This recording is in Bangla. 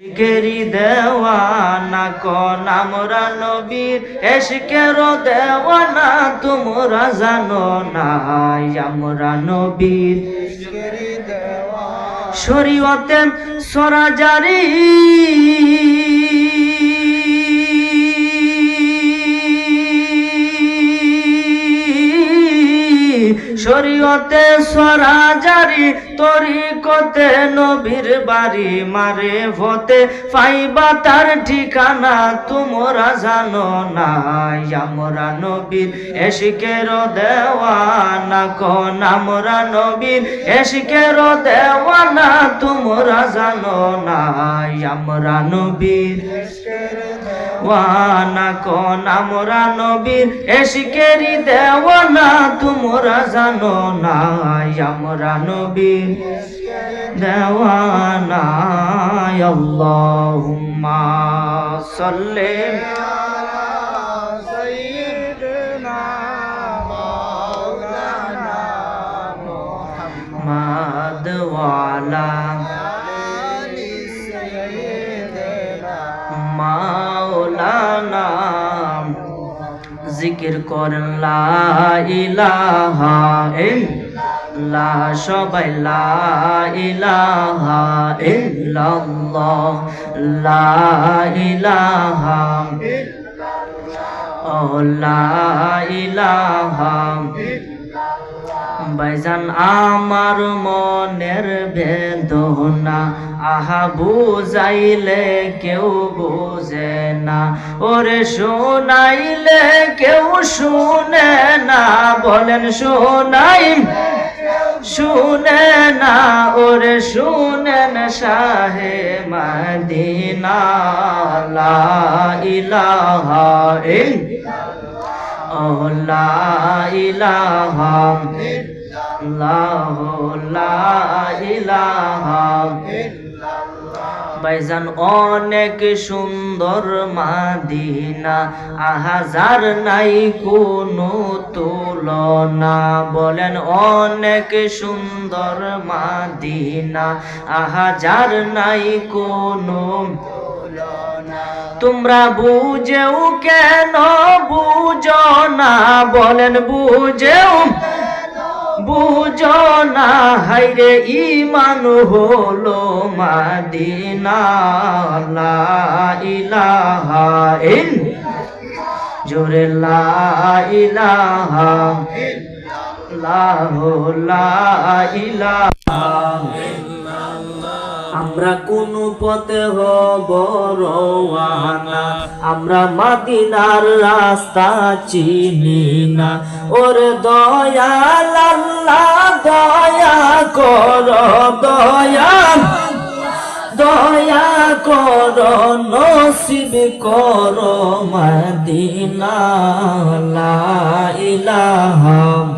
এশকেরি দেওয়ানা কন আমরা নবীর। এসকের দেওয়ানা তোমরা জানো না আমরা নবীর। শরীয়তে সরাজারি। শরীয়তে সরাজারি, তরিকতে নবীর বাড়ি মারে ফতে পাইবা তার ঠিকানা তোমরা জানো না, আমরা নবীর এশিকের দেওয়ানা কন আমরা নবীর এশিকের দেওয়ানা তোমরা জানো না, আমরা নবীর ওয়ানা কন আমরা নবীর এশিকেরি দেওয়ানা, তোমরা জানো না, আমরা নবীর দেওয়ানা। আল্লাহুম্মা সাল্লি মাদওয়ালা মাওলানা জিকির করেন লা ইলাহা ইল্লা সবাই ইলাহা ইল্লাল্লাহ। লা ইলাহা ও লা ইলাহা বাইজান আমার মনের বেদনা, আহা বুঝাইলে কেউ বুঝে না। ওরে শোনাইলে কেউ শুনে না, বলেন শোনাই, শুনে না। ওরে শুনেন শাহে মদিনা ইলাহা ও লা বাইজান অনেক সুন্দর মাদিনা, আহাজার নাই কোনো তুলনা। বলেন অনেক সুন্দর মাদিনা, আহাজার নাই কোনো তোমরা বুঝেও কেন বুঝো না? বলেন বুঝেও। বুঝো না হাইরে ইমান হলো মাদিনা ইলাহা ইল জোরে লা ইলাহা লাহ লা ইলাহা। আমরা কোন পথে হব রওয়ানা? আমরা মাদিনার রাস্তা চিনি না। ওর দয়াল আল্লাহ, দয়া কর দয়া দয়া কর, নসিব কর, মদিনা, লা ইলাহা